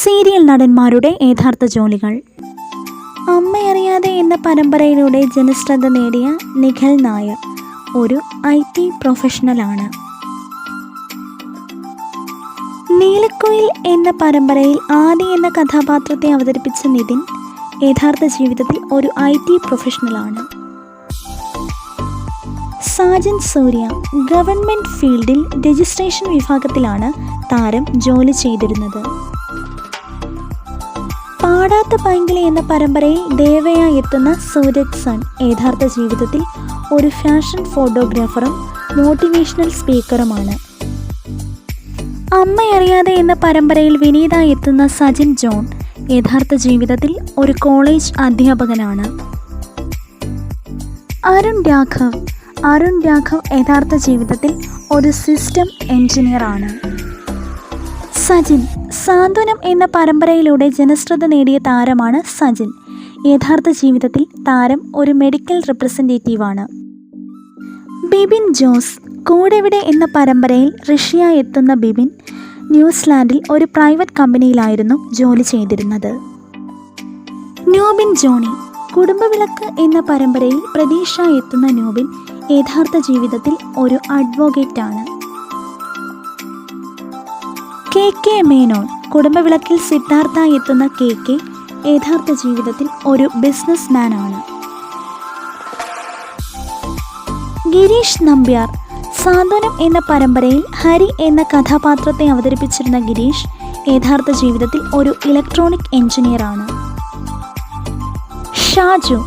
Serial നടന്മാരുടെ യഥാർത്ഥ ജോലികൾ. അമ്മയറിയാതെ എന്ന പരമ്പരയിലൂടെ ജനശ്രദ്ധ നേടിയ നിഖൽ നായർ ഒരു ഐ ടി പ്രൊഫഷണലാണ്. നീലക്കുയിൽ എന്ന പരമ്പരയിൽ ആദി എന്ന കഥാപാത്രത്തെ അവതരിപ്പിച്ച നിതിൻ യഥാർത്ഥ ജീവിതത്തിൽ ഒരു ഐ ടി പ്രൊഫഷണലാണ്. സാജൻ സൂര്യ ഗവൺമെന്റ് ഫീൽഡിൽ രജിസ്ട്രേഷൻ വിഭാഗത്തിലാണ് താരം ജോലി ചെയ്തിരുന്നത്. പാടാത്ത പൈങ്കിളി എന്ന പരമ്പരയിൽ ദേവയായി എത്തുന്ന സൂരജ് സൺ യഥാർത്ഥ ജീവിതത്തിൽ ഒരു ഫാഷൻ ഫോട്ടോഗ്രാഫറും മോട്ടിവേഷണൽ സ്പീക്കറുമാണ്. അമ്മയറിയാതെ എന്ന പരമ്പരയിൽ വിനീതായി എത്തുന്ന സജിൻ ജോൺ യഥാർത്ഥ ജീവിതത്തിൽ ഒരു കോളേജ് അധ്യാപകനാണ്. അരുൺ രാഘവ് അരുൺ രാഘവ് യഥാർത്ഥ ജീവിതത്തിൽ ഒരു സിസ്റ്റം എഞ്ചിനീയറാണ്. സജിൻ സാന്ത്വനം എന്ന പരമ്പരയിലൂടെ ജനശ്രദ്ധ നേടിയ താരമാണ് സജിൻ. യഥാർത്ഥ ജീവിതത്തിൽ താരം ഒരു മെഡിക്കൽ റെപ്രസെന്റേറ്റീവാണ് ബിബിൻ ജോസ് കൂടെവിടെ എന്ന പരമ്പരയിൽ റഷ്യ എത്തുന്ന ബിബിൻ ന്യൂസിലാൻഡിൽ ഒരു പ്രൈവറ്റ് കമ്പനിയിലായിരുന്നു ജോലി ചെയ്തിരുന്നത്. ന്യൂബിൻ ജോണി കുടുംബവിളക്ക് എന്ന പരമ്പരയിൽ പ്രതീക്ഷ എത്തുന്ന ന്യൂബിൻ യഥാർത്ഥ ജീവിതത്തിൽ ഒരു അഡ്വക്കേറ്റ് ആണ് കെ കെ മേനോൻ കുടുംബവിളക്കിൽ സിദ്ധാർത്ഥ എത്തുന്ന കെ കെ യഥാർത്ഥ ജീവിതത്തിൽ ഒരു ബിസിനസ് ആണ് ഗിരീഷ് നമ്പ്യാർ സാന്ത്വനം എന്ന പരമ്പരയിൽ ഹരി എന്ന കഥാപാത്രത്തെ അവതരിപ്പിച്ചിരുന്ന ഗിരീഷ് യഥാർത്ഥ ജീവിതത്തിൽ ഒരു ഇലക്ട്രോണിക് എഞ്ചിനീയറാണ്. ഷാജു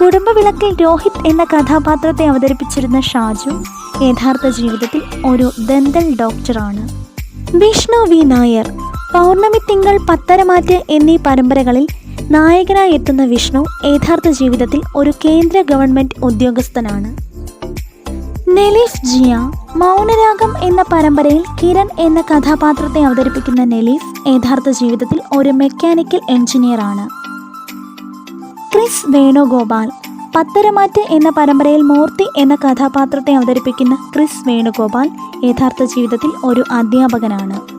കുടുംബവിളക്കിൽ രോഹിത് എന്ന കഥാപാത്രത്തെ അവതരിപ്പിച്ചിരുന്ന ഷാജു യഥാർത്ഥ ജീവിതത്തിൽ ഒരു ദന്തൽ ഡോക്ടറാണ്. വിഷ്ണു വി നായർ. പൗർണമി തിങ്കൾ പത്തരമാറ്റ് എന്നീ പരമ്പരകളിൽ നായകനായി എത്തുന്ന വിഷ്ണു യഥാർത്ഥ ജീവിതത്തിൽ ഒരു കേന്ദ്ര ഗവൺമെന്റ് ഉദ്യോഗസ്ഥനാണ്. നെലീഫ് ജിയ മൗനരാഗം എന്ന പരമ്പരയിൽ കിരൺ എന്ന കഥാപാത്രത്തെ അവതരിപ്പിക്കുന്ന നെലീഫ് യഥാർത്ഥ ജീവിതത്തിൽ ഒരു മെക്കാനിക്കൽ എഞ്ചിനീയറാണ്. ക്രിസ് വേണുഗോപാൽ പത്തരമാറ്റ് എന്ന പരമ്പരയിൽ മൂർത്തി എന്ന കഥാപാത്രത്തെ അവതരിപ്പിക്കുന്ന ക്രിസ് വേണുഗോപാൽ യഥാർത്ഥ ജീവിതത്തിൽ ഒരു അധ്യാപകനാണ്.